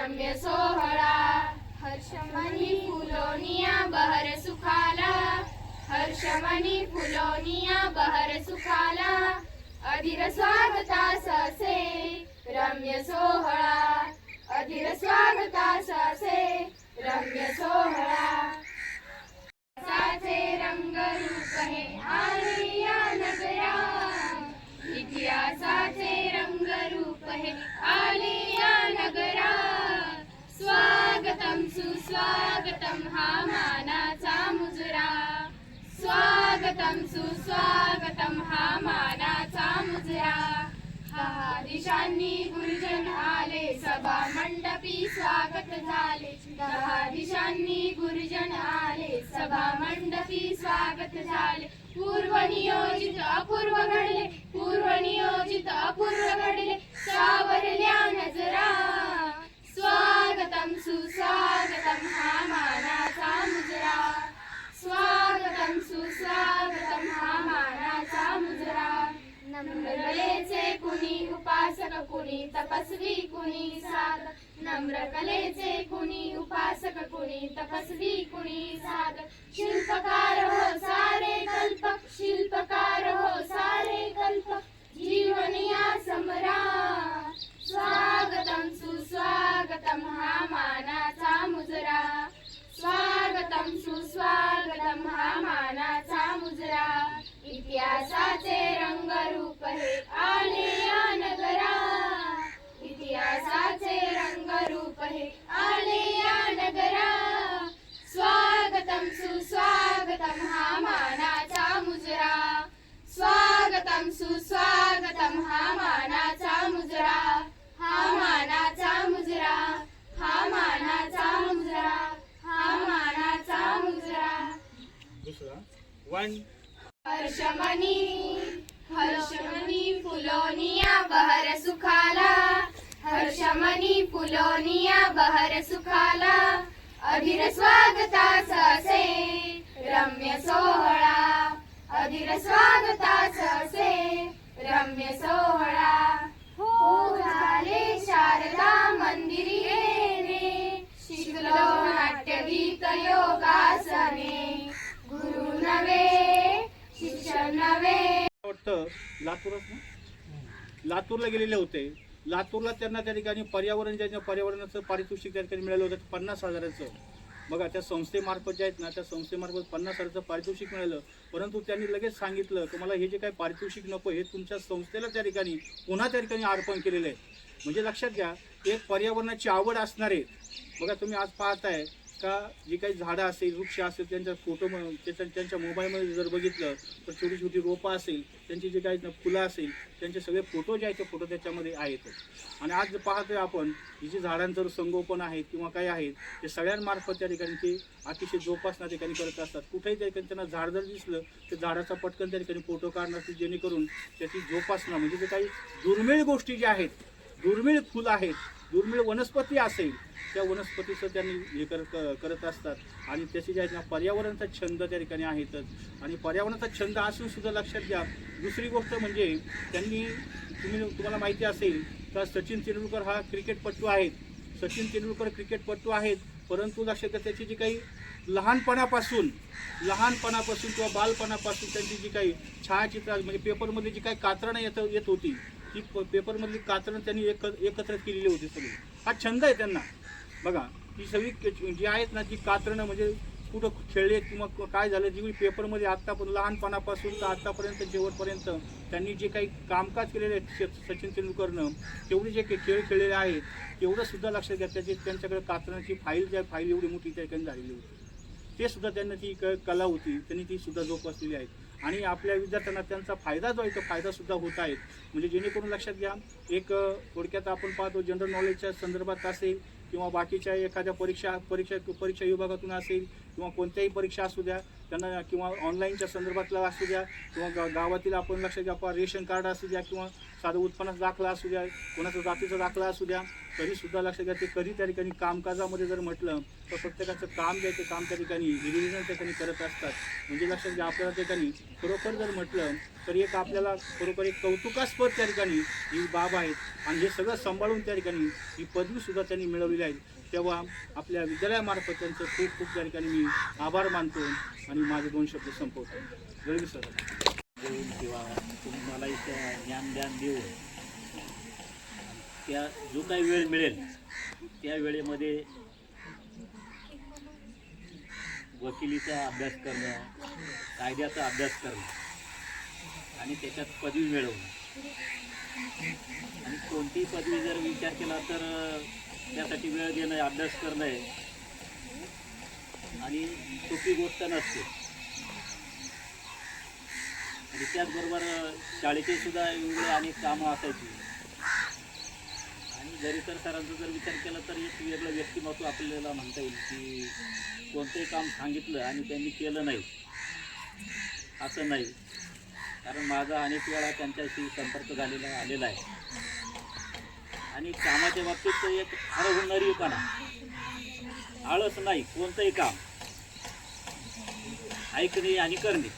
रम्य सोहळा हर्षमणी फुलोनिया बहर सुखाला हर्षमणी फुलोनिया बहर सुखाला अधिर स्वागतास असे रम्य सोहळा. दिशांनी गुरुजन आले सभा मंडपी स्वागत झाले. दहा दिशांनी गुरुजन आले सभा मंडपी स्वागत झाले. पूर्व नियोजित अपूर्व घडले पूर्व नियोजित अपूर्व घडले. सावरल्या तपस्वी कुणी साधक नम्र कलेचे कुणी उपासक? कुणी तपस्वी कुणी साधक शिल्पकार हो सारे कल्पक शिल्पकार हो वन हर्षमणी हर्षमणी फुलोनिया बहर सुखाला. हर्षमणी फुलोनिया बहर सुखाला. अधीर स्वागतास असे रम्य सोहळा. अधीर स्वागतास असे रम्य सोहळा. लातूरच लातूरला गेलेले होते. लातूरला त्यांना त्या ठिकाणी पर्यावरण ज्या पर्यावरणाचं पारितोषिक त्या ठिकाणी मिळालं होतं पन्नास हजाराचं. बघा त्या संस्थेमार्फत जे आहेत ना त्या संस्थेमार्फत पन्नास हजाराचं पारितोषिक मिळालं. परंतु त्यांनी लगेच सांगितलं की मला हे जे काही पारितोषिक नको हे तुमच्या संस्थेला त्या ठिकाणी पुन्हा त्या ठिकाणी अर्पण केलेलं आहे. म्हणजे लक्षात घ्या एक पर्यावरणाची आवड असणारे बघा तुम्ही आज पाहताय का जी काही झाडं असेल वृक्ष असेल त्यांच्या फोटो त्याच्या त्यांच्या मोबाईलमध्ये जर बघितलं तर छोटी छोटी रोपं असेल त्यांची जे काही फुलं असेल त्यांचे सगळे फोटो जे आहेत ते फोटो त्याच्यामध्ये आहेतच. आणि आज पाहतोय आपण ही जी झाडांचं संगोपन आहेत किंवा काही आहेत ते सगळ्यांमार्फत त्या ठिकाणी ते अतिशय जोपासना त्या ठिकाणी करत असतात. कुठेही त्या ठिकाणी त्यांना झाड जर दिसलं तर झाडाचा पटकन त्या ठिकाणी फोटो काढणार की जेणेकरून त्याची जोपासना म्हणजे जे काही दुर्मिळ गोष्टी ज्या आहेत दुर्मिळ फुलं आहेत दुर्मिळ वनस्पती असेल त्या वनस्पतीचं त्यांनी हे कर क- करत असतात. आणि त्याची जे पर्यावरणाचा छंद त्या ठिकाणी आहेतच आणि पर्यावरणाचा छंद असून सुद्धा लक्षात घ्या दुसरी गोष्ट म्हणजे त्यांनी तुम्ही तुम्हाला माहिती असेल तर सचिन तेंडुलकर हा क्रिकेटपटू आहेत. सचिन तेंडुलकर क्रिकेटपटू आहेत परंतु लक्षात घ्या त्याची जी काही लहानपणापासून लहानपणापासून किंवा बालपणापासून त्यांची जी काही छायाचित्र म्हणजे पेपरमध्ये जी काही कात्रणं येत येत होती ती प- पेपरमधली कात्रण त्यांनी एक एकत्र केलेली होती सगळी. हा छंद आहे त्यांना. बघा ही सगळी जी आहेत ना ती कात्रणं म्हणजे कुठं खेळले किंवा काय झालं जी पेपरमध्ये आत्तापर्यंत लहानपणापासून तर आत्तापर्यंत शेवटपर्यंत त्यांनी जे काही कामकाज केलेले आहे स- सचिन तेंडुलकरनं तेवढे जे काही खेळ खेळलेले आहेत तेवढं सुद्धा लक्षात घ्या त्याची त्यांच्याकडे कात्रणाची फाईल ज्या फाईल एवढी मोठी त्या ठिकाणी झालेली होती. ते सुद्धा त्यांना ती क- कला होती त्यांनी ती सुद्धा जोपासलेली आहे. आणि आपल्या विद्यार्थ्यांना त्यांचा फायदा जो आहे तो फायदासुद्धा होत आहे. म्हणजे जेणेकरून लक्षात घ्या एक थोडक्यात आपण पाहतो जनरल नॉलेजच्या संदर्भात असेल किंवा बाकीच्या एखाद्या परीक्षा परीक्षा परीक्षा विभागातून असेल किंवा कोणत्याही परीक्षा असू द्या त्यांना किंवा ऑनलाईनच्या संदर्भातला असू द्या किंवा गा गावातील आपण लक्षात घ्या आपला रेशन कार्ड असू द्या किंवा साधं उत्पन्नाचा दाखला असू द्या कोणाचा जातीचा दाखला असू द्या तरीसुद्धा लक्षात घ्या ते कधी त्या ठिकाणी कामकाजामध्ये जर म्हटलं तर प्रत्येकाचं काम जे ते काम त्या ठिकाणी निर्विघ्न त्या ठिकाणी करत असतात. म्हणजे लक्षात घ्या आपल्याला त्या ठिकाणी खरोखर जर म्हटलं तर एक आपल्याला खरोखर एक कौतुकास्पद त्या ठिकाणी ही बाब आहेत आणि हे सगळं सांभाळून त्या ठिकाणी ही पदवीसुद्धा त्यांनी मिळवलेली आहे. तेव्हा आपल्या विद्यालयामार्फत त्यांचं खूप खूप त्या ठिकाणी मी आभार मानतो आणि माझे दोन शब्द संपवतो. जळवी सर. देऊन किंवा तुम्हाला इथं ज्ञान ज्ञान देऊन त्या जो काही वेळ मिळेल त्या वेळेमध्ये वकिलीचा अभ्यास करणं कायद्याचा अभ्यास करणं आणि त्याच्यात पदवी मिळवणं. आणि कोणतीही पदवी जर विचार केला तर त्यासाठी वेळ देणं अभ्यास करणं आहे. आणि सोपी गोष्ट नसते. आणि त्याचबरोबर शाळेचे सुद्धा वेगवेगळे अनेक कामं असायची. आणि जरी तर सरांचा जर विचार केला तर एक वेगळं व्यक्तिमत्व आपल्याला म्हणता येईल की कोणतंही काम सांगितलं आणि त्यांनी केलं नाही. असं नाही. कारण माझा अनेक वेळा त्यांच्याशी संपर्क झालेला आलेला आहे. आणि कामाच्या बाबतीत तर एक हरहुन्नरीपणा आळस नाही कोणतंही काम. ऐकणे आणि करणे.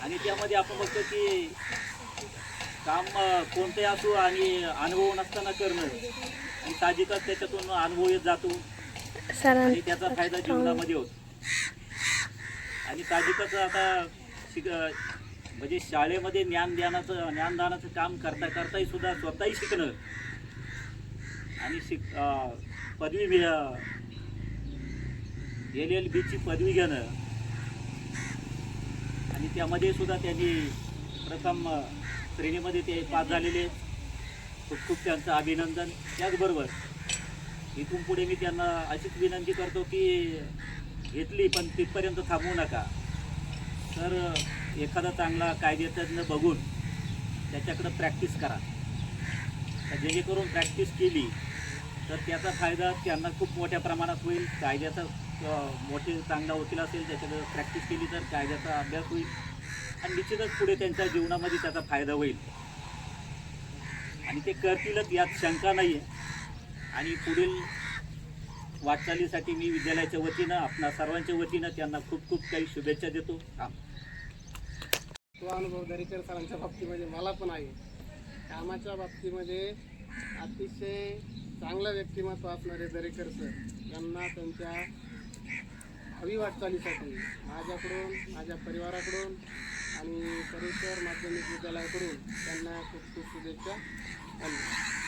आणि त्यामध्ये आपण बघतो की काम कोणतंही असो आणि अनुभव नसताना करणं. आणि साहजिकच त्याच्यातून अनुभव येत जातो. आणि त्याचा फायदा जीवनामध्ये होतो. आणि साहजिकच आता शिक म्हणजे शाळेमध्ये ज्ञानदानाचं ज्ञानदानाचं काम करता करताही सुद्धा स्वतःही शिकणं. आणि शिक पदवी एल एल बीची पदवी घेणं. आणि त्यामध्ये सुद्धा त्यांनी प्रथम श्रेणीमध्ये ते पास झालेले. खूप खूप त्यांचं अभिनंदन. त्याचबरोबर इथून पुढे मी त्यांना अशीच विनंती करतो की घेतली पण तिथपर्यंत थांबवू नका. तर एखादा चांगला कायदेतज्ञ बघून त्याच्याकडं प्रॅक्टिस करा. तर जेणेकरून प्रॅक्टिस केली तर त्याचा फायदा त्यांना खूप मोठ्या प्रमाणात होईल. कायद्याचा मोठे चांगला वकील असेल त्याच्याकडे प्रॅक्टिस केली तर कायद्याचा अभ्यास होईल. आणि निश्चितच पुढे त्यांच्या जीवनामध्ये त्याचा फायदा होईल. आणि ते करतीलच यात शंका नाही आहे आणि पुढील वाटचालीसाठी मी विद्यालयाच्या वतीनं आपणा सर्वांच्या वतीनं त्यांना खूप खूप काही शुभेच्छा देतो. थांब. तो अनुभव दरेकर सरांच्या बाबतीमध्ये मला पण आहे. कामाच्या बाबतीमध्ये अतिशय चांगलं व्यक्तिमत्व असणारे दरेकर सर यांना त्यांच्या भावी वाटचालीसाठी माझ्याकडून माझ्या परिवाराकडून आणि परिसर माध्यमिक विद्यालयाकडून त्यांना खूप खूप शुभेच्छा. धन्यवाद.